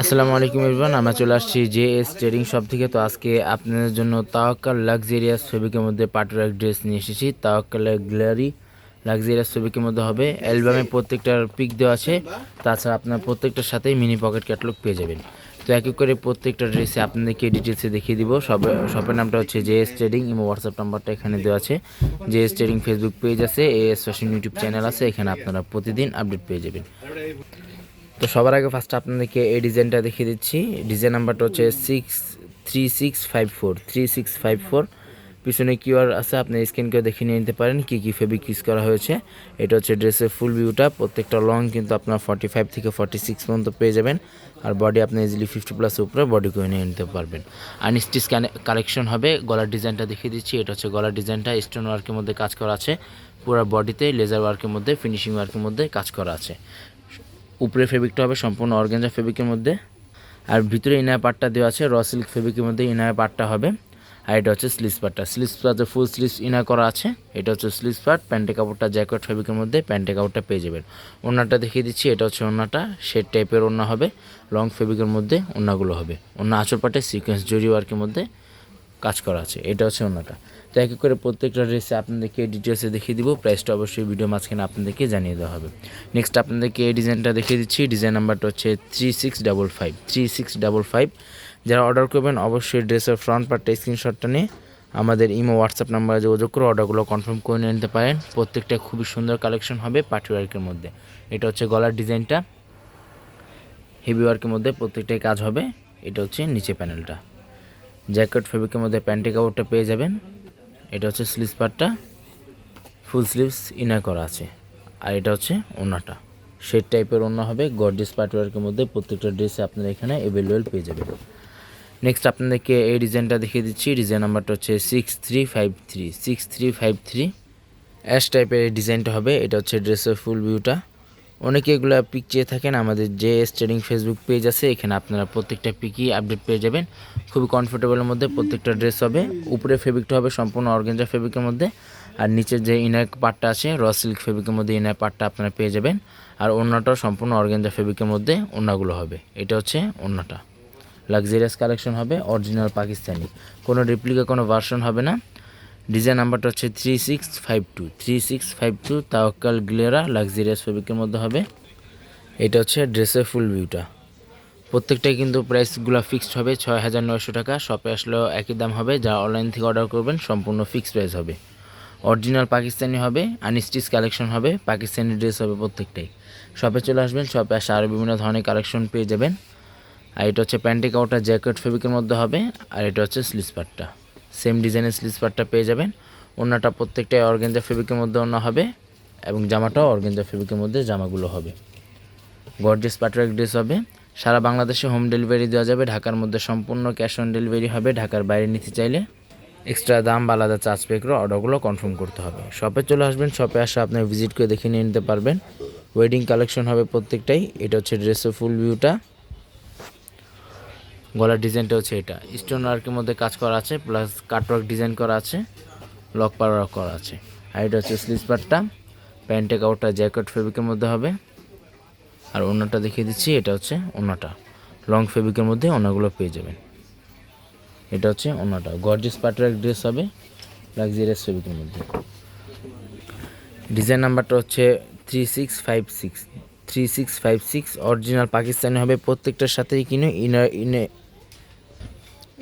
আসসালামু আলাইকুম ইরফান আমরা চলে আসছি জে এস ট্রেডিং শপ থেকে। তো আজকে আপনাদের জন্য তাওয়াক্কাল লাক্সারিয়াস ফেব্রিকের মধ্যে পাটুর এক ড্রেস নিয়ে এসেছি। তাওয়াক্কালের গ্লারি লাক্সারিয়াস ফেব্রিকের মধ্যে হবে। অ্যালবামে প্রত্যেকটার পিক দেওয়া আছে। তাছাড়া আপনার প্রত্যেকটার সাথেই মিনি পকেট ক্যাটালগ পেয়ে যাবেন। তো এক এক করে প্রত্যেকটা ড্রেসে আপনাদেরকে ডিটেলসে দেখিয়ে দিব। সব শপের নামটা হচ্ছে জে এস ট্রেডিং এবং হোয়াটসঅ্যাপ নাম্বারটা এখানে দেওয়া আছে। J S trading Facebook page আছে A S fashion YouTube channel আছে। এখানে আপনারা প্রতিদিন আপডেট পেয়ে যাবেন। তো সবার আগে ফার্স্ট আপনাদেরকে এই ডিজাইনটা দেখিয়ে দিচ্ছি। ডিজাইন নাম্বারটা হচ্ছে six three six five four three six five four পিছনে কিউআর আছে, আপনি স্ক্যান করে দেখে নিয়ে নিতে পারেন, কী কী ফেব্রিক ইউজ করা হয়েছে। এটা হচ্ছে ড্রেসের ফুল ভিউটা প্রত্যেকটা লং কিন্তু আপনার ফর্টি ফাইভ থেকে ফর্টি সিক্স পর্যন্ত পেয়ে যাবেন। আর বডি আপনি ইজিলি ফিফটি প্লাস উপরে বডি করে নিয়ে নিতে পারবেন। আনস্টিচ কালেকশন হবে, গলার ডিজাইনটা দেখিয়ে দিচ্ছি। এটা হচ্ছে গলার ডিজাইনটা স্টোন ওয়ার্কের মধ্যে কাজ করা আছে। পুরো বডিতে লেজার ওয়ার্কের মধ্যে ফিনিশিং ওয়ার্কের মধ্যে কাজ করা আছে। উপরে ফেব্রিকটা হবে সম্পূর্ণ অর্গেঞ্জা ফেব্রিকের মধ্যে। আর ভিতরে ইনার পার্টটা দেওয়া আছে র সিল্ক ফেব্রিকের মধ্যে ইনার পার্টটা হবে। আর এটা হচ্ছে স্লিস পার্টটা স্লিস পার্টে ফুল স্লিস ইনার করা আছে, এটা হচ্ছে স্লিস পার্ট প্যান্টে কাপড়টা জ্যাকেট ফেব্রিকের মধ্যে প্যান্টে কাপড়টা পেয়ে যাবেন। ওনাটা দেখিয়ে দিচ্ছি, এটা হচ্ছে ওনাটা শেড টাইপের ওনা হবে লং ফেব্রিকের মধ্যে ওনাগুলো হবে। ওনা আঁচল পাটে সিকোয়েন্স জরি ওয়ার্কের মধ্যে কাজ করা আছে, এটা হচ্ছে ওনাটা তো এক করে প্রত্যেকটা ড্রেসে আপনাদেরকে ডিটেলসে দেখিয়ে দিব। প্রাইসটা অবশ্যই ভিডিও মাঝখানে আপনাদেরকে জানিয়ে দেওয়া হবে। নেক্সট আপনাদেরকে এই ডিজাইনটা দেখিয়ে দিচ্ছি। ডিজাইন নাম্বারটা হচ্ছে three six double five three six double five যারা অর্ডার করবেন, অবশ্যই ড্রেসের ফ্রন্ট পার্টটা স্ক্রিনশটটা নিয়ে আমাদের ইমো হোয়াটসঅ্যাপ নাম্বারে যোগাযোগ করে অর্ডারগুলো কনফার্ম করে নিয়ে নিতে পারেন। প্রত্যেকটা খুবই সুন্দর কালেকশন হবে পার্টি ওয়ার্কের মধ্যে। এটা হচ্ছে গলার ডিজাইনটা হেভি ওয়ার্কের মধ্যে প্রত্যেকটাই কাজ হবে। এটা হচ্ছে নিচে প্যানেলটা জ্যাকেট ফেব্রিকের মধ্যে প্যান্টি কাপড়টা পেয়ে যাবেন। এটা হচ্ছে স্লিভস পার্টটা ফুল স্লিভস ইনার করা আছে। আর এটা হচ্ছে ওনাটা। শেড টাইপের ওনা হবে। গর্জিয়াস পার্টওয়ার্কের মধ্যে প্রত্যেকটা ড্রেসে আপনারা এখানে অ্যাভেলেবেল পেয়ে যাবেন। নেক্সট আপনাদেরকে এই ডিজাইনটা দেখিয়ে দিচ্ছি। ডিজাইন নাম্বারটা হচ্ছে six three five three six three five three ash টাইপের ডিজাইনটা হবে। এটা হচ্ছে ড্রেসের ফুল ভিউটা অনেকে এগুলো পিক চেয়ে থাকেন, আমাদের যে ট্রেডিং ফেসবুক পেজ আছে, এখানে আপনারা প্রত্যেকটা পিকই আপডেট পেয়ে যাবেন। খুবই কমফোর্টেবলের মধ্যে প্রত্যেকটা ড্রেস হবে, উপরে ফেব্রিকটা হবে সম্পূর্ণ অর্গেঞ্জা ফেব্রিকের মধ্যে, আর নিচের যে ইনার পার্টটা আছে র সিল্ক ফেব্রিকের মধ্যে ইনার পার্টটা আপনারা পেয়ে যাবেন, আর অন্যটাও সম্পূর্ণ অর্গেঞ্জা ফেব্রিকের মধ্যে অন্যগুলো হবে, এটা হচ্ছে অন্যটা। লাক্সারিয়াস কালেকশন হবে অরিজিনাল পাকিস্তানি কোনো রিপ্লিকা কোনো ভার্সন হবে না। ডিজাইন নাম্বারটা হচ্ছে three six five two three six five two Tawakkal গ্লেরা luxurious ফেব্রিকের মধ্যে হবে। এটা হচ্ছে ড্রেসের ফুল ভিউটা প্রত্যেকটাই কিন্তু প্রাইসগুলো ফিক্সড হবে, ছয় হাজার নয়শো টাকা। শপে আসলেও একই দাম হবে। যা অনলাইন থেকে অর্ডার করবেন, সম্পূর্ণ ফিক্সড প্রাইস হবে। অরিজিনাল পাকিস্তানি হবে আনস্টিচ কালেকশন হবে, পাকিস্তানি ড্রেস হবে প্রত্যেকটাই। শপে চলে আসবেন, শপে আসে আরও বিভিন্ন ধরনের কালেকশন পেয়ে যাবেন। আর এটা হচ্ছে প্যান্টি কাউটা জ্যাকেট ফেব্রিকের মধ্যে হবে, আর এটা হচ্ছে স্লিস পার্টটা সেম ডিজাইনের স্লিস পার্টটা পেয়ে যাবেন। অন্যটা প্রত্যেকটাই অর্গেঞ্জা ফেব্রিকের মধ্যে অন্য হবে এবং জামাটাও অর্গেঞ্জা ফেব্রিকের মধ্যে জামাগুলো হবে। গর্জেস পাটরেক ড্রেস হবে। সারা বাংলাদেশে হোম ডেলিভারি দেওয়া যাবে। ঢাকার মধ্যে সম্পূর্ণ ক্যাশ অন ডেলিভারি হবে। ঢাকার বাইরে নিতে চাইলে এক্সট্রা দাম বা আলাদা চার্জ পে করে অর্ডারগুলো কনফার্ম করতে হবে। শপে চলে আসবেন। শপে আসে আপনি ভিজিট করে দেখে নিয়ে নিতে পারবেন। ওয়েডিং কালেকশন হবে প্রত্যেকটাই। এটা হচ্ছে ড্রেসের ফুল ভিউটা গলার ডিজাইনটা হচ্ছে এটা। স্টোন ওয়ার্কের মধ্যে কাজ করা আছে প্লাস কাটওয়ার্ক ডিজাইন করা আছে লক পার করা আছে। আর এটা হচ্ছে স্লিজ পার্টটা প্যান্টে কাপড়টা জ্যাকেট ফেব্রিকের মধ্যে হবে। আর অন্যটা দেখিয়ে দিচ্ছি, এটা হচ্ছে অন্যটা লং ফেব্রিকের মধ্যে অন্যগুলো পেয়ে যাবেন। এটা হচ্ছে অন্যটা গর্জিস পার্টের এক ড্রেস হবে লাক্সারিয়াস ফেব্রিকের মধ্যে। ডিজাইন নাম্বারটা হচ্ছে three six five six three six five six original Pakistani হবে, প্রত্যেকটার সাথেই কিনে ইনার ইনে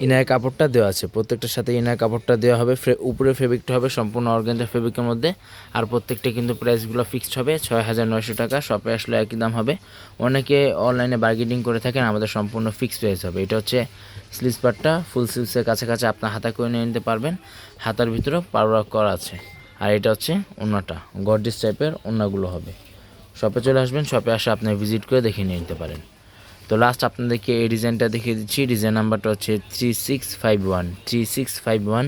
ইনার কাপড়টা দেওয়া আছে। প্রত্যেকটার সাথে ইনার কাপড়টা দেওয়া হবে। উপরে ফেব্রিকটা হবে সম্পূর্ণ অর্গেঞ্জা ফেব্রিকের মধ্যে। আর প্রত্যেকটা কিন্তু প্রাইসগুলো ফিক্সড হবে। ছয় হাজার নয়শো টাকা। শপে আসলে একই দাম হবে। অনেকে অনলাইনে বার্গেনিং করে থাকেন। আমাদের সম্পূর্ণ ফিক্সড প্রাইস হবে। এটা হচ্ছে স্লিজ পার্টটা ফুল স্লিভসের কাছাকাছি আপনার হাতা করে নিয়ে নিতে পারবেন। হাতার ভিতরেও পাউডার করা আছে। আর এটা হচ্ছে ওনাটা গর্জিস টাইপের ওনাগুলো হবে। শপে চলে আসবেন। শপে আসে আপনি ভিজিট করে দেখে নিয়ে নিতে পারেন। তো লাস্ট আপনাদেরকে এই ডিজাইনটা দেখিয়ে দিচ্ছি। ডিজাইন নাম্বারটা হচ্ছে three six five one three six five one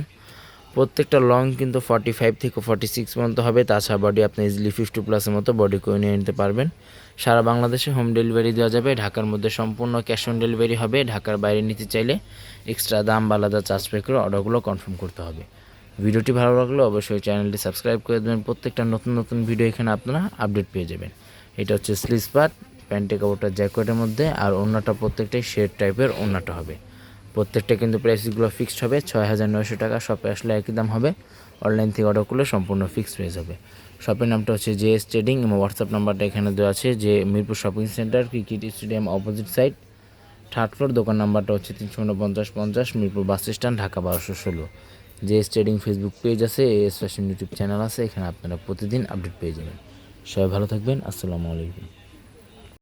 প্রত্যেকটা লং কিন্তু ফর্টি ফাইভ থেকে ফর্টি সিক্স পর্যন্ত হবে। তাছাড়া বডি আপনি ইজিলি ফিফটি প্লাসের মতো বডি করে নিয়ে নিতে পারবেন। সারা বাংলাদেশে হোম ডেলিভারি দেওয়া যাবে। ঢাকার মধ্যে সম্পূর্ণ ক্যাশ অন ডেলিভারি হবে। ঢাকার বাইরে নিতে চাইলে এক্সট্রা দাম বা আলাদা চার্জ পে করে অর্ডারগুলো কনফার্ম করতে হবে। ভিডিওটি ভালো লাগলে অবশ্যই চ্যানেলটি সাবস্ক্রাইব করে দেবেন। প্রত্যেকটা নতুন নতুন ভিডিও এখানে আপনারা আপডেট পেয়ে যাবেন। এটা হচ্ছে স্লিজ পার্ট প্যান্টের কাপড়টা জ্যাকেটের মধ্যে আর ওড়নাটা প্রত্যেকটাই শেড টাইপের ওড়নাটা হবে। প্রত্যেকটা কিন্তু প্রাইসগুলো ফিক্সড হবে ছয় হাজার নয়শো টাকা শপে আসলে একই দাম হবে। অনলাইন থেকে অর্ডার করলে সম্পূর্ণ ফিক্সড প্রাইস হবে শপের নামটা হচ্ছে জে এস ট্রেডিং এবং হোয়াটসঅ্যাপ নাম্বারটা এখানে দেওয়া আছে যে Mirpur shopping centre cricket stadium opposite side third floor দোকান নাম্বারটা হচ্ছে তিনশো উনপঞ্চাশ পঞ্চাশ, মিরপুর বাস স্ট্যান্ড ঢাকা বারোশো ষোলো। এস ট্রেডিং ফেসবুক পেজ আছে এস ফ্যাশন ইউটিউব চ্যানেল আছে, এখানে আপনারা প্রতিদিন আপডেট পেয়ে যাবেন। সবাই ভালো থাকবেন, আসসালামু আলাইকুম।